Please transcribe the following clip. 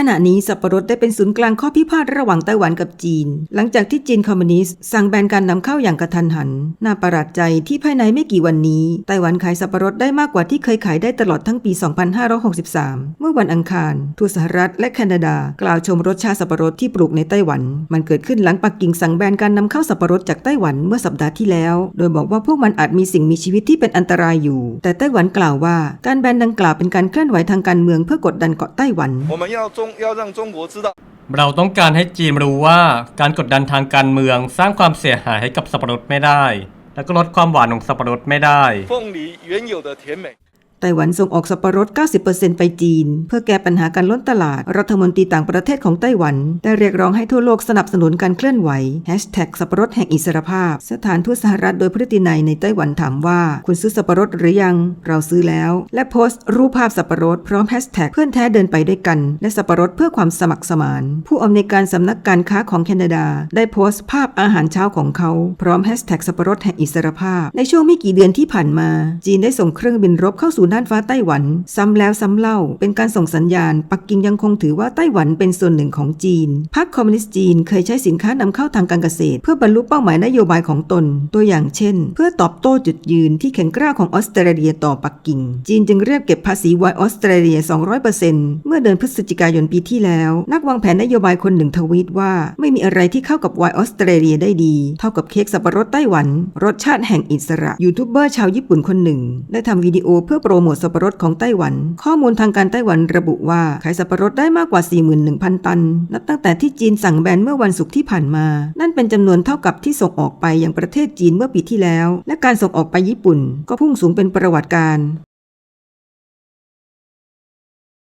ขณะนี้สับปะรดได้เป็นศูนย์กลางข้อพิพาทระหว่างไต้หวันกับจีน หลังจากที่จีนคอมมิวนิสต์สั่งแบนการนำเข้าอย่างกระทันหัน น่าประหลาดใจที่ภายในไม่กี่วันนี้ ไต้หวันขายสับปะรดได้มากกว่าที่เคยขายได้ตลอดทั้งปี 2563 เมื่อวันอังคาร ทูตสหรัฐและแคนาดา กล่าวชมรสชาสับปะรดที่ปลูกในไต้หวัน มันเกิดขึ้นหลังปักกิ่งสั่งแบนการนำเข้าสับปะรดจากไต้หวันเมื่อสัปดาห์ที่แล้ว โดยบอกว่าพวกมันอาจมีสิ่งมีชีวิตที่เป็นอันตรายอยู่ แต่ไต้หวันกล่าวว่าการแบนดังกล่าวเป็นการเคลื่อนไหวทางการเมืองเพื่อกดดันเกาะไต้หวัน中要让中国知道， เราต้องการให้จีนรู้ว่าการกดดันทางการเมืองสร้างความเสียหายให้กับสับปะรดไม่ได้ และก็ลดความหวานของสับปะรดไม่ได้ 凤梨原有的甜美。 ไต้หวันส่งออกสับปะรด 90%ไปจีน เพื่อแก้ปัญหาการล้นตลาด รัฐมนตรีต่างประเทศของไต้หวัน ได้เรียกร้องให้ทั่วโลกสนับสนุนการเคลื่อนไหวแฮชแท็กสับปะรดแห่งอิสรภาพ สถานทูตสหรัฐโดยพฤตินัยในไต้หวันถามว่า คุณซื้อสับปะรดหรือยัง เราซื้อแล้ว และโพสต์รูปภาพสับปะรดพร้อมแฮชแท็กเพื่อนแท้เดินไปด้วยกัน และสับปะรดเพื่อความสมัครสมาน ผู้อำนวยการสำนักการค้าของแคนาดา ได้โพสต์ภาพอาหารเช้าของเขา พร้อมแฮชแท็กสับปะรดแห่งอิสรภาพ ในช่วงไม่กี่เดือนที่ผ่านมา จีนได้ส่งเครื่องบินรบเข้าสู่น่านฟ้าไต้หวัน ซ้ำแล้วซ้ำเล่า เป็นการส่งสัญญาณ ปักกิ่งยังคงถือว่าไต้หวันเป็นส่วนหนึ่งของจีน พรรคคอมมิวนิสต์จีนเคยใช้สินค้านำเข้าทางการเกษตร เพื่อบรรลุเป้าหมายนโยบายของตน ตัวอย่างเช่น เพื่อตอบโต้จุดยืนที่แข็งกร้าวของออสเตรเลียต่อปักกิ่ง จีนจึงเรียกเก็บภาษีไวออสเตรเลีย 200%เมื่อเดือนพฤศจิกายนปีที่แล้ว นักวางแผนนโยบายคนหนึ่งทวีตว่า ไม่มีอะไรที่เข้ากับไวน์ออสเตรเลียได้ดี เท่ากับเค้กสับปะรดไต้หวัน รสชาติแห่งอิสระยูทูบเบอร์ชาวญี่ปุ่นคนหนึ่ง ได้ทำวิดีโอเพื่อโปรโมทสับปะรดของไต้หวัน ข้อมูลทางการไต้หวันระบุว่าขายสับปะรดได้มากกว่า 41,000 ตัน นับตั้งแต่ที่จีนสั่งแบนเมื่อวันศุกร์ที่ผ่านมา นั่นเป็นจำนวนเท่ากับที่ส่งออกไปยังประเทศจีนเมื่อปีที่แล้ว และการส่งออกไปญี่ปุ่น ก็พุ่งสูงเป็นประวัติการณ์